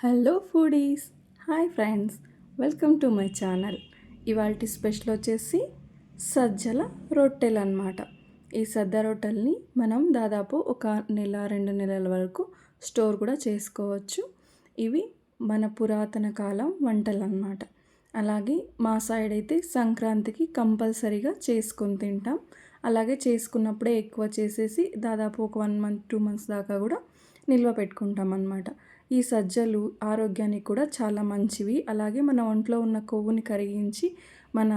Hello foodies. Hi friends. Welcome to my channel. ఇవాళ special వచ్చేసి సజ్జల రొట్టెలు అనమాట ఈ సజ్జ రొట్టెల్ని మనం దాదాపు ఒక నెల రెండు నెలల వరకు స్టోర్ కూడా చేసుకోవచ్చు. ఇవి మన పురాతన కాలం వంటలు అన్నమాట. అలాగే మా సైడ్ అయితే సంక్రాంతికి కంపల్సరీగా చేసుకొని తింటాం. అలాగే చేసుకున్నప్పుడే ఎక్కువ చేసేసి దాదాపు ఒక వన్ మంత్ టూ మంత్స్ దాకా కూడా నిల్వ పెట్టుకుంటాం అన్నమాట. ఈ సజ్జలు ఆరోగ్యానికి కూడా చాలా మంచివి. అలాగే మన ఒంట్లో ఉన్న కొవ్వుని కరిగించి మన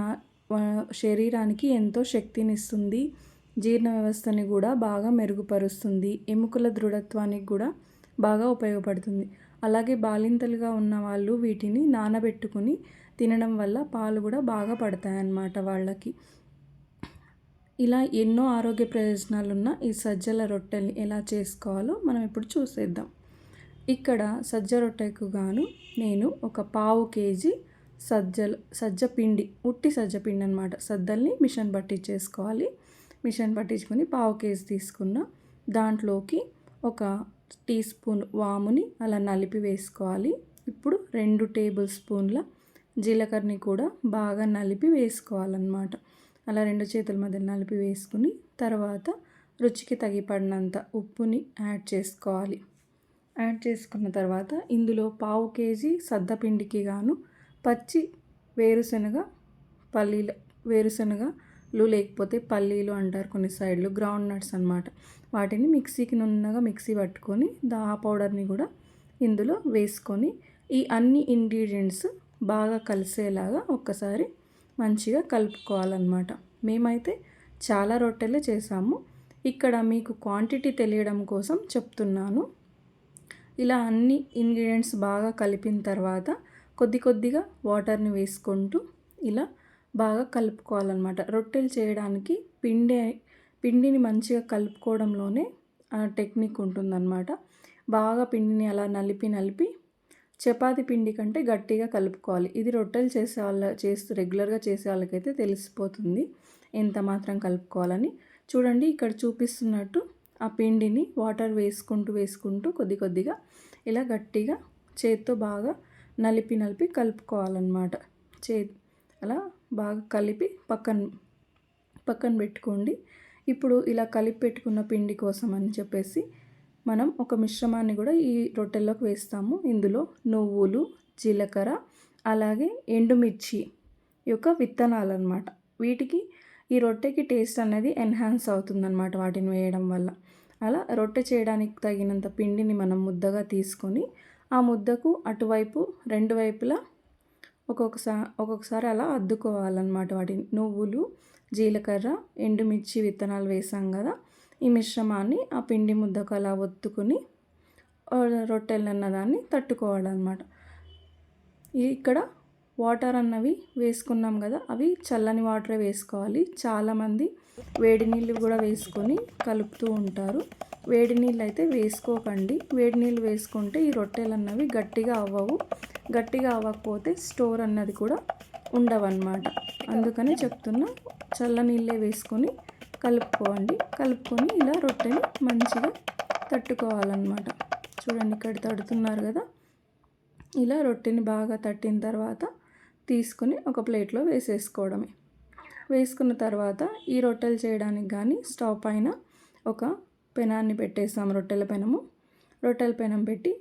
శరీరానికి ఎంతో శక్తిని ఇస్తుంది జీర్ణ వ్యవస్థని కూడా బాగా మెరుగుపరుస్తుంది. ఎముకల దృఢత్వానికి కూడా బాగా ఉపయోగపడుతుంది. అలాగే బాలింతలుగా ఉన్న వాళ్ళు వీటిని నానబెట్టుకుని తినడం వల్ల పాలు కూడా బాగా పడతాయన్నమాట వాళ్ళకి. ఇలా ఎన్నో ఆరోగ్య ప్రయోజనాలు ఉన్న ఈ సజ్జల రొట్టెల్ని ఎలా చేసుకోవాలో మనం ఇప్పుడు చూసేద్దాం. ఇక్కడ సజ్జ రొట్టెకు గాను నేను ఒక పావు కేజీ సజ్జలు సజ్జ పిండి ఉట్టి సజ్జ పిండి అనమాట సద్దల్ని మిషన్ పట్టించేసుకోవాలి. మిషన్ పట్టించుకొని పావు కేజీ తీసుకున్న దాంట్లోకి ఒక టీ స్పూన్ వాముని అలా నలిపి వేసుకోవాలి. ఇప్పుడు రెండు టేబుల్ స్పూన్ల జీలకర్రని కూడా బాగా నలిపి వేసుకోవాలన్నమాట. అలా రెండు చేతుల మధ్య నలిపి వేసుకుని తర్వాత రుచికి తగిపడినంత ఉప్పుని యాడ్ చేసుకోవాలి. యాడ్ చేసుకున్న తర్వాత ఇందులో పావు కేజీ సద్దపిండికి గాను పచ్చి వేరుశనగ పల్లీలు వేరుశనగలు లేకపోతే పల్లీలు అంటారు కొన్ని సైడ్లు గ్రౌండ్ నట్స్ అనమాట వాటిని మిక్సీకి నున్నగా మిక్సీ పట్టుకొని దా పౌడర్ని కూడా ఇందులో వేసుకొని ఈ అన్ని ఇంగ్రీడియంట్స్ బాగా కలిసేలాగా ఒక్కసారి మంచిగా కలుపుకోవాలన్నమాట. మేమైతే చాలా రొట్టెలే చేసాము. ఇక్కడ మీకు క్వాంటిటీ తెలియడం కోసం చెప్తున్నాను. ఇలా అన్ని ఇంగ్రీడియంట్స్ బాగా కలిపిన తర్వాత కొద్ది కొద్దిగా వాటర్ని వేసుకుంటూ ఇలా బాగా కలుపుకోవాలన్నమాట. రొట్టెలు చేయడానికి పిండి పిండిని మంచిగా కలుపుకోవడంలోనే టెక్నిక్ ఉంటుందన్నమాట. బాగా పిండిని అలా నలిపి నలిపి చపాతి పిండి కంటే గట్టిగా కలుపుకోవాలి. ఇది రొట్టెలు చేసే వాళ్ళ చేస్తూ రెగ్యులర్గా చేసే వాళ్ళకైతే తెలిసిపోతుంది. ఎంత మాత్రం కలుపుకోవాలని. చూడండి ఇక్కడ చూపిస్తున్నట్టు ఆ పిండిని వాటర్ వేసుకుంటూ వేసుకుంటూ కొద్ది కొద్దిగా ఇలా గట్టిగా చేత్తో బాగా నలిపి నలిపి కలుపుకోవాలన్నమాట. చే అలా బాగా కలిపి పక్కన పక్కన పెట్టుకోండి. ఇప్పుడు ఇలా కలిపి పెట్టుకున్న పిండి కోసం అని చెప్పేసి మనం ఒక మిశ్రమాన్ని కూడా ఈ రొట్టెల్లోకి వేస్తాము. ఇందులో నువ్వులు జీలకర్ర అలాగే ఎండుమిర్చి యొక్క విత్తనాలు అనమాట వీటికి ఈ రొట్టెకి టేస్ట్ అనేది ఎన్హాన్స్ అవుతుందన్నమాట వాటిని వేయడం వల్ల. అలా రొట్టె చేయడానికి తగినంత పిండిని మనం ముద్దగా తీసుకొని ఆ ముద్దకు అటువైపు రెండు వైపులా ఒక్కొక్కసారి ఒక్కొక్కసారి అలా అద్దుకోవాలన్నమాట వాటిని. నువ్వులు జీలకర్ర ఎండుమిర్చి విత్తనాలు వేసాం కదా ఈ మిశ్రమాన్ని ఆ పిండి ముద్దకు అలా ఒత్తుకుని రొట్టెలన్న దాన్ని తట్టుకోవాలన్నమాట. ఇక్కడ వాటర్ అన్నవి వేసుకున్నాం కదా అవి చల్లని వాటరే వేసుకోవాలి. చాలామంది వేడి నీళ్ళు కూడా వేసుకొని కలుపుతూ ఉంటారు. వేడి నీళ్ళు అయితే వేసుకోకండి. వేడి నీళ్ళు వేసుకుంటే ఈ రొట్టెలు అన్నవి గట్టిగా అవ్వవు. గట్టిగా అవ్వకపోతే స్టోర్ అన్నది కూడా ఉండవన్నమాట. అందుకని చెప్తున్నా చల్ల నీళ్ళే వేసుకొని కలుపుకోండి. కలుపుకొని ఇలా రొట్టెని మంచిగా తట్టుకోవాలన్నమాట. చూడండి ఇక్కడ తడుతున్నారు కదా. ఇలా రొట్టెని బాగా తట్టిన తర్వాత తీసుకుని ఒక ప్లేట్లో వేసేసుకోవడమే. వేసుకున్న తర్వాత ఈ రొట్టెలు చేయడానికి కానీ స్టవ్ పైన ఒక పెనాన్ని పెట్టేస్తాం రొట్టెల పెనము. రొట్టెల పెనం పెట్టి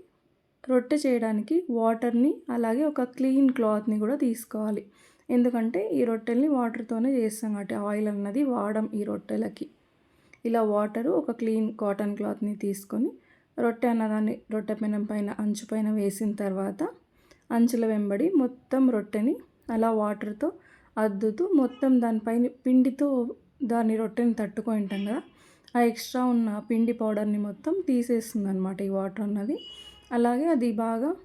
రొట్టె చేయడానికి వాటర్ని అలాగే ఒక క్లీన్ క్లాత్ని కూడా తీసుకోవాలి. ఎందుకంటే ఈ రొట్టెల్ని వాటర్తోనే చేస్తాం కాబట్టి ఆయిల్ అన్నది వాడం ఈ రొట్టెలకి. ఇలా వాటరు ఒక క్లీన్ కాటన్ క్లాత్ని తీసుకొని రొట్టె అన్నదాన్ని రొట్టె పెనం పైన అంచు పైన వేసిన తర్వాత అంచుల వెంబడి మొత్తం రొట్టెని అలా వాటర్తో అద్దుతూ మొత్తం దానిపైన పిండితో దాని రొట్టెని తట్టుకొని ఉంటాం కదా. ఆ ఎక్స్ట్రా ఉన్న పిండి పౌడర్ని మొత్తం తీసేస్తుంది అనమాట ఈ వాటర్ అన్నది. అలాగే అది బాగా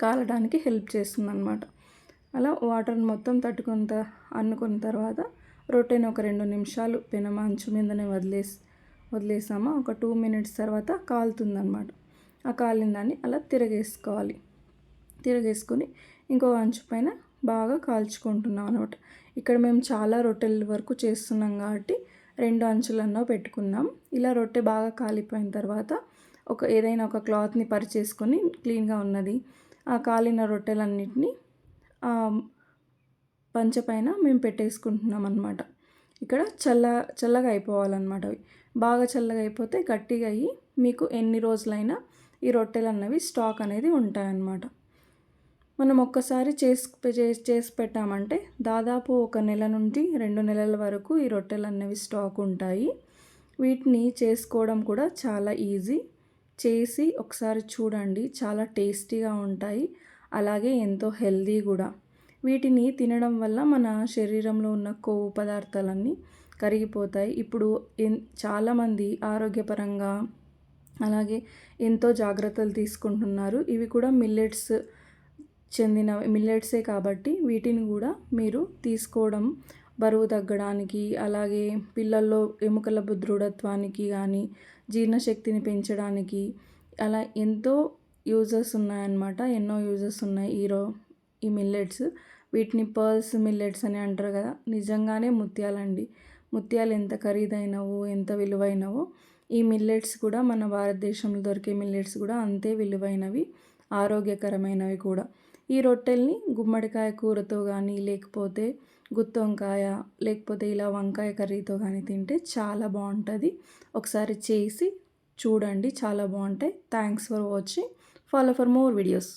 కాలడానికి హెల్ప్ చేస్తుంది అనమాట అలా వాటర్ని మొత్తం తట్టుకున్న అన్నుకున్న తర్వాత రొట్టెని ఒక రెండు నిమిషాలు పెనమ అంచు మీదనే వదిలేసి వదిలేసామా? ఒక టూ మినిట్స్ తర్వాత కాలుతుందనమాట ఆ కాలిన దాన్ని అలా తిరగేసుకోవాలి. తిరగేసుకొని ఇంకో అంచు పైన బాగా కాల్చుకుంటున్నాం అనమాట ఇక్కడ మేము చాలా రొట్టెల వరకు చేస్తున్నాం కాబట్టి రెండు అంచులన్నో పెట్టుకున్నాం ఇలా రొట్టె బాగా కాలిపోయిన తర్వాత ఒక ఏదైనా ఒక క్లాత్ని పరిచేసుకొని క్లీన్గా ఉన్నది. ఆ కాలిన రొట్టెలన్నిటిని పంచ పైన మేము పెట్టేసుకుంటున్నాం అనమాట ఇక్కడ చల్ల చల్లగా అయిపోవాలన్నమాట అవి. బాగా చల్లగా అయిపోతే గట్టిగా అయ్యి మీకు ఎన్ని రోజులైనా ఈ రొట్టెలు అన్నవి స్టాక్ అనేది ఉంటాయన్నమాట. మనం ఒక్కసారి చేసి చేసి పెట్టామంటే దాదాపు ఒక నెల నుండి రెండు నెలల వరకు ఈ రొట్టెలు అనేవి స్టాక్ ఉంటాయి. వీటిని చేసుకోవడం కూడా చాలా ఈజీ. చేసి ఒకసారి చూడండి చాలా టేస్టీగా ఉంటాయి అలాగే ఎంతో హెల్దీ కూడా. వీటిని తినడం వల్ల మన శరీరంలో ఉన్న కొవ్వు పదార్థాలన్నీ కరిగిపోతాయి. ఇప్పుడు చాలామంది ఆరోగ్యపరంగా అలాగే ఎంతో జాగ్రత్తలు తీసుకుంటున్నారు. ఇవి కూడా మిల్లెట్స్ చెందిన మిల్లెట్సే కాబట్టి వీటిని కూడా మీరు తీసుకోవడం బరువు తగ్గడానికి అలాగే పిల్లల్లో ఎముకల దృఢత్వానికి కానీ జీర్ణశక్తిని పెంచడానికి అలా ఎంతో యూజెస్ ఉన్నాయన్నమాట. ఎన్నో యూజెస్ ఉన్నాయి ఈరో ఈ మిల్లెట్స్. వీటిని పర్ల్స్ మిల్లెట్స్ అని అంటారు కదా. నిజంగానే ముత్యాలండి. ముత్యాలు ఎంత ఖరీదైనవో ఎంత విలువైనవో ఈ మిల్లెట్స్ కూడా మన భారతదేశంలో దొరికే మిల్లెట్స్ కూడా అంతే విలువైనవి ఆరోగ్యకరమైనవి కూడా. ఈ రొట్టెల్ని గుమ్మడికాయ కూరతో కానీ లేకపోతే గుత్తొంకాయ లేకపోతే ఇలా వంకాయ కర్రీతో కానీ తింటే చాలా బాగుంటుంది ఒకసారి చేసి చూడండి చాలా బాగుంటాయి thanks for watching follow for more videos